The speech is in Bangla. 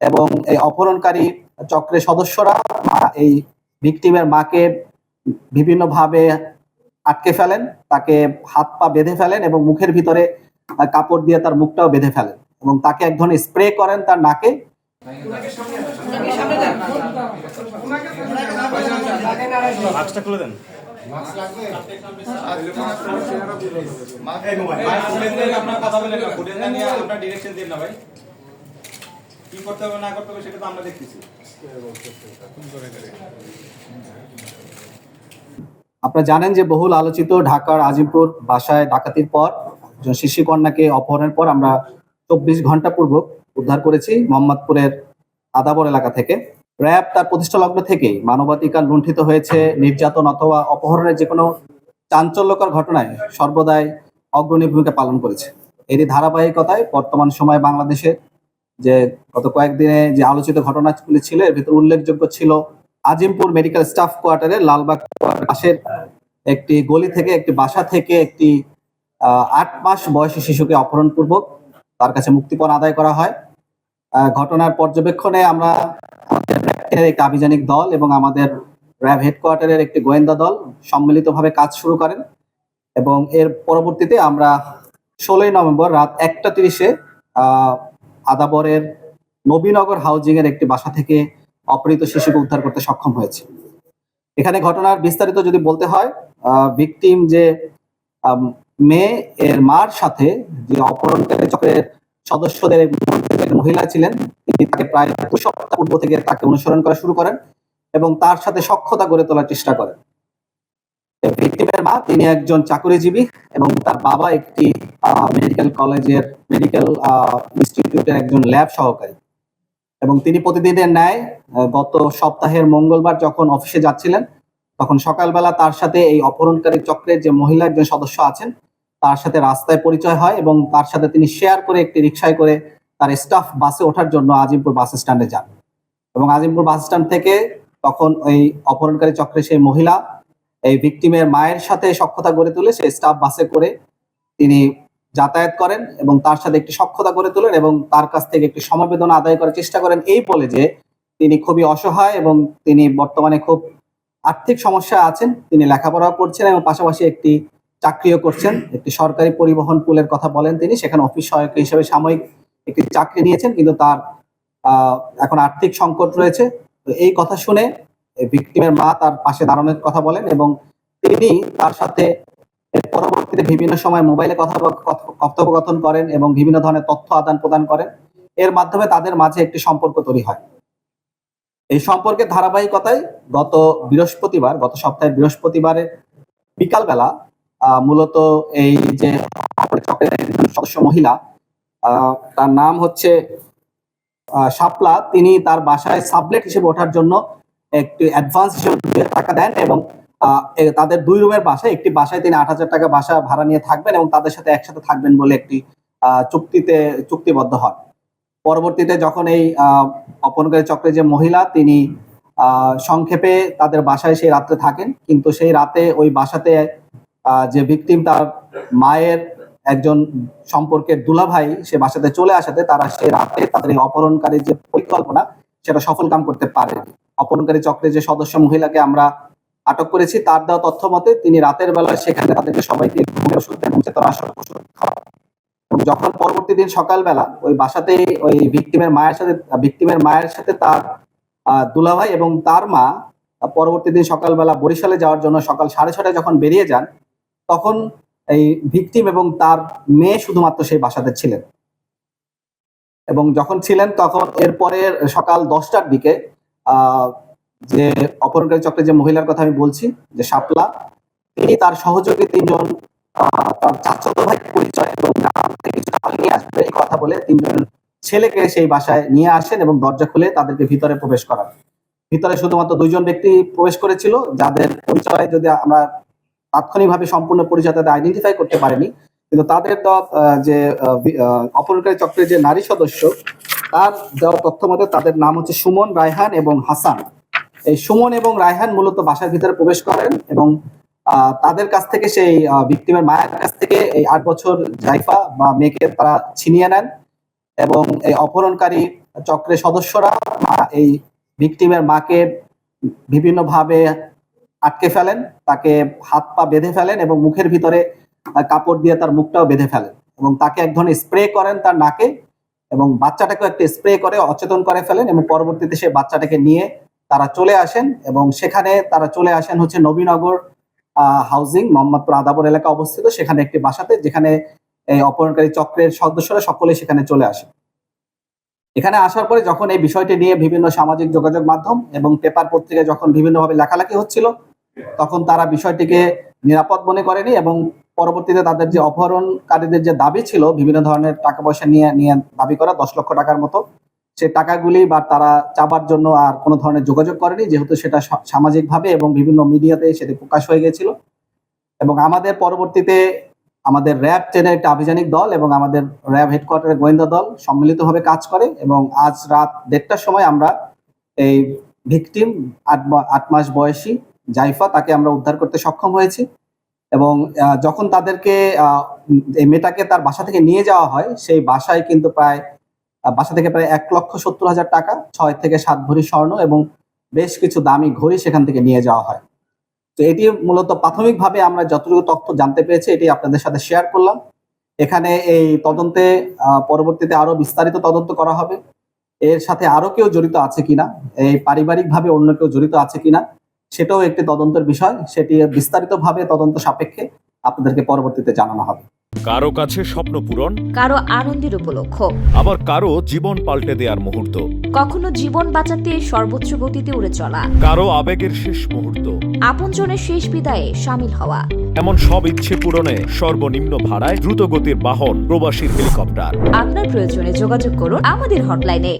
এবং এই অপহরণকারী চক্রের সদস্যরা এই ভিকটিমের মাকে বিভিন্নভাবে আটকে ফেলেন তাকে হাত পা বেঁধে ফেলেন এবং মুখের ভিতরে কাপড় দিয়ে তার মুখটাও বেঁধে ফেলেন এবং তাকে এক ধরনের স্প্রে করেন তার নাকে। মাস্কটা খুলে দেন। আপনার কথা বলেন না আপনার ডিরেকশন দিন না ভাই। কি করতে হবে, না করতে হবে, সেটা তো আমরা দেখতেছি। আপনারা জানেন যে বহুল আলোচিত ঢাকার আজিমপুর বাসায় ডাকাতির পর একজন শিশু কন্যাকে অপহরণের পর আমরা চব্বিশ ঘণ্টা পূর্বক উদ্ধার করেছি মোহাম্মদপুরের আদাবর এলাকা থেকে। র্যাব তার প্রতিষ্ঠা লগ্ন থেকেই মানবাধিকার লুণ্ঠিত হয়েছে, নির্যাতন অথবা অপহরণের যে কোনো চাঞ্চল্যকর ঘটনায় সর্বদাই অগ্রণী ভূমিকা পালন করেছে। এরই ধারাবাহিকতায় বর্তমান সময়ে বাংলাদেশে যে গত কয়েকদিনে যে আলোচিত ঘটনাগুলি ছিল, এর ভিতরে উল্লেখযোগ্য ছিল আজিমপুর মেডিকেল স্টাফ কোয়ার্টারে লালবাগ পাশের একটি গলি থেকে, একটি বাসা থেকে একটি আট মাস বয়সী শিশুকে অপহরণপূর্বক তার কাছে মুক্তিপণ আদায় করা হয়। ঘটনার পর্যবেক্ষণে আমরা একটি আভিযানিক দল এবং আমাদের র্যাব হেডকোয়ার্টারের একটি গোয়েন্দা দল সম্মিলিতভাবে কাজ শুরু করেন এবং এর পরবর্তীতে আমরা ষোলোই নভেম্বর রাত একটা তিরিশে আদাবরের নবীনগর হাউজিং এর একটি বাসা থেকে অপহৃত শিশুকে উদ্ধার করতে সক্ষম হয়েছে। এখানে ঘটনার বিস্তারিত যদি বলতে হয় ভিকটিম যে মেয়ে, এর মার সাথে যে অপহরণকারী চক্রের সদস্যদের মহিলা ছিলেন, তিনি তাকে প্রায় দু সপ্তাহ পূর্ব থেকে তাকে অনুসরণ করা শুরু করেন এবং তার সাথে সক্ষতা গড়ে তোলার চেষ্টা করেন। ভিকটিমের মা। তিনি একজন চাকরিজীবী এবং তার বাবা একটি মেডিকেল কলেজের মেডিকেল ইনস্টিটিউটের একজন ল্যাব সহকারী। এবং তিনি প্রতিদিনের ন্যায় গত সপ্তাহের মঙ্গলবার যখন অফিসে যাচ্ছিলেন, তখন সকালবেলা তার সাথে এই অপহরণকারী চক্রের যে মহিলা একজন সদস্য আছেন, তার সাথে রাস্তায় পরিচয় হয় এবং তার সাথে তিনি শেয়ার করে একটি রিক্সায় করে তার স্টাফ বাসে ওঠার জন্য আজিমপুর বাস স্ট্যান্ডে যান। এবং আজিমপুর বাস স্ট্যান্ড থেকে তখন ওই অপহরণকারী চক্রের সেই মহিলা এই ভিকটিমের মায়ের সাথে সক্ষতা গড়ে তুলে সেই স্টাফ বাসে করে তিনি যাতায়াত করেন এবং তার সাথে একটি সক্ষতা গড়ে তোলেন এবং তার কাছ থেকে একটি সমবেদনা আদায় করার চেষ্টা করেন। এই বলে যে তিনি খুবই অসহায় এবং তিনি বর্তমানে খুব আর্থিক সমস্যা আছেন। তিনি লেখাপড়াও করছেন এবং পাশাপাশি একটি চাকরিও করছেন। একটি সরকারি পরিবহন পুলের কথা বলেন তিনি। সেখানে অফিস সহায়ক হিসেবে সাময়িক একটি চাকরি নিয়েছেন, কিন্তু তার এখন আর্থিক সংকট রয়েছে। তো এই কথা শুনে ভিকটিমের মা তার পাশে দাঁড়ানোর কথা বলেন এবং তিনি তার সাথে পরবর্তীতে বিভিন্ন সময় মোবাইলে কথা কথোপকথন করেন এবং বিভিন্ন ধরনের তথ্য আদান প্রদান করেন। এর মাধ্যমে তাদের মাঝে একটি সম্পর্ক তৈরি হয়। এই সম্পর্কের ধারাবাহিকতায় গত বৃহস্পতিবার, গত সপ্তাহের বৃহস্পতিবারের বিকালবেলা মূলত এই যে সদস্য মহিলা তার নাম হচ্ছে শাপলা। তিনি তার বাসায় সাবলেট হিসেবে ওঠার জন্য একটি অ্যাডভান্স হিসেবে টাকা দেন এবং তাদের দুই রুমের বাসায় একটি বাসায় তিনি আট হাজার টাকা বাসা ভাড়া নিয়ে থাকবেন এবং তাদের সাথে একসাথে থাকবেন বলে একটি চুক্তিতে, চুক্তিবদ্ধ হন। পরবর্তীতে যখন এই অপহরণকারী চক্রের যে মহিলা, তিনি সংক্ষেপে তাদের বাসায় সেই রাত্রে থাকেন। কিন্তু সেই রাতে ওই বাসাতে যে ভিকটিম তার মায়ের একজন সম্পর্কের দুলাভাই সে বাসাতে চলে আসাতে তারা সেই রাতে তাদের এই অপহরণকারীর যে পরিকল্পনা, সেটা সফল কাম করতে পারে অপহরণকারী চক্রের যে সদস্য মহিলাকে আমরা আটক করেছি, তার দেওয়া তথ্য মতে তিনি রাতের বেলায় সেখানে তাদেরকে সবাইকে ঘুমের ওষুধ এবং চেতনাশক ওষুধ খাওয়ান। এবং যখন পরবর্তী দিন সকালবেলা ওই বাসাতে ওই ভিকটিমের মায়ের সাথে, ভিকটিমের মায়ের সাথে তার দুলাভাই এবং তার মা পরবর্তী দিন সকালবেলা বরিশালে যাওয়ার জন্য সকাল সাড়ে ছটায় যখন বেরিয়ে যান, তখন এই ভিকটিম এবং তার মেয়ে শুধুমাত্র সেই বাসাতে ছিলেন। এবং যখন ছিলেন তখন এরপরে সকাল দশটার দিকে যে অপহরণকারী চক্রের যে মহিলার কথা আমি বলছি যে শাপলা তিনি তার সহযোগী তিনজন তার চাচাতো ভাই পরিচয় এবং গ্রাম থেকে নিয়ে আসবে এই কথা বলে তিনজন ছেলেকে সেই বাসায় নিয়ে আসেন এবং দরজা খুলে তাদেরকে ভিতরে প্রবেশ করান। ভিতরে শুধুমাত্র দুইজন ব্যক্তি প্রবেশ করেছিল যাদের পরিচয় যদি আমরা তাৎক্ষণিকভাবে সম্পূর্ণ পরিচয় তাদের আইডেন্টিফাই করতে পারেনি কিন্তু তাদের আহ, যে অপহরণকারী চক্রের যে নারী সদস্য তার দেওয়া তথ্য মতে তাদের নাম হচ্ছে সুমন, রায়হান এবং হাসান। এই সুমন এবং রায়হান মূলত বাসার ভিতরে প্রবেশ করেন এবং তাদের কাছ থেকে সেই ভিক্টিমের মায়ের কাছ থেকে এই আট বছর জাইফা বা মেয়েকে তারা ছিনিয়ে নেন এবং এই অপহরণকারী চক্রের সদস্যরা এই ভিকটিমের মাকে বিভিন্নভাবে আটকে ফেলেন, তাকে হাত পা বেঁধে ফেলেন এবং মুখের ভিতরে কাপড় দিয়ে তার মুখটাও বেঁধে ফেলেন এবং তাকে এক ধরনের স্প্রে করেন তার নাকে এবং বাচ্চাটাকে একটা স্প্রে করে, অচেতন করে ফেলেন এবং পরবর্তীতে সে বাচ্চাটাকে নিয়ে তারা চলে আসেন এবং সেখানে তারা চলে আসেন হচ্ছে নবীনগর হাউজিং মোহাম্মদপুর আদাবর এলাকা অবস্থিত। সেখানে একটি বাসাতে যেখানে এই অপহরণকারী চক্রের সদস্যরা সকলে সেখানে চলে আসে এখানে আসার পরে যখন এই বিষয়টি নিয়ে বিভিন্ন সামাজিক যোগাযোগ মাধ্যম এবং পেপার পত্রিকায় যখন বিভিন্নভাবে লেখালেখি হচ্ছিল, তখন তারা বিষয়টিকে নিরাপদ মনে করেনি এবং পরবর্তীতে তাদের যে অপহরণকারীদের যে দাবি ছিল, বিভিন্ন ধরনের টাকা পয়সা নিয়ে নিয়ে দাবি করা, দশ লক্ষ টাকার মতো সে টাকাগুলি বা তারা চাবার জন্য আর কোনো ধরনের যোগাযোগ করেনি, যেহেতু সেটা সামাজিকভাবে এবং বিভিন্ন মিডিয়াতে সেটি প্রকাশ হয়ে গেছিল। এবং আমাদের পরবর্তীতে আমাদের র্যাব টেনের একটা আভিযানিক দল এবং আমাদের র্যাব হেডকোয়ার্টারের গোয়েন্দা দল সম্মিলিতভাবে কাজ করে এবং আজ রাত দেড়টার সময় আমরা এই ভিকটিম, আট আট মাস বয়সী জাইফা তাকে আমরা উদ্ধার করতে সক্ষম হয়েছি। এবং যখন তাদেরকে মেয়েটাকে তার বাসা থেকে নিয়ে যাওয়া হয়, সেই বাসায় কিন্তু প্রায় বাসা থেকে প্রায় এক লক্ষ সত্তর হাজার টাকা, ছয় থেকে সাত ভরি স্বর্ণ এবং বেশ কিছু দামি ঘড়ি সেখান থেকে নিয়ে যাওয়া হয়। তো এটি মূলত প্রাথমিকভাবে আমরা যতটুকু তথ্য জানতে পেরেছি, এটি আপনাদের সাথে শেয়ার করলাম। এখানে এই তদন্তে পরবর্তীতে আরও বিস্তারিত তদন্ত করা হবে। এর সাথে আরও কেউ জড়িত আছে কিনা? এই পারিবারিকভাবে অন্য কেউ জড়িত আছে কিনা? সেটাও একটি তদন্তের বিষয়। সেটি বিস্তারিতভাবে তদন্ত সাপেক্ষে আপনাদেরকে পরবর্তীতে জানানো হবে। কারও কাছে স্বপ্ন পূরণ কারও আনন্দের উপলক্ষ। আবার কারও জীবন পাল্টে দেওয়ার মুহূর্ত। কখনো জীবন বাঁচাতে সর্বোচ্চ গতিতে উড়ে চলা। কারও আবেগের শেষ মুহূর্ত। আপনজনের শেষ বিদায়ে সামিল হওয়া। এমন সব ইচ্ছে পূরণে সর্বনিম্ন ভাড়ায় দ্রুতগতির বাহন প্রবাসী হেলিকপ্টার। আপনার প্রয়োজনে যোগাযোগ করুন আমাদের হটলাইনে।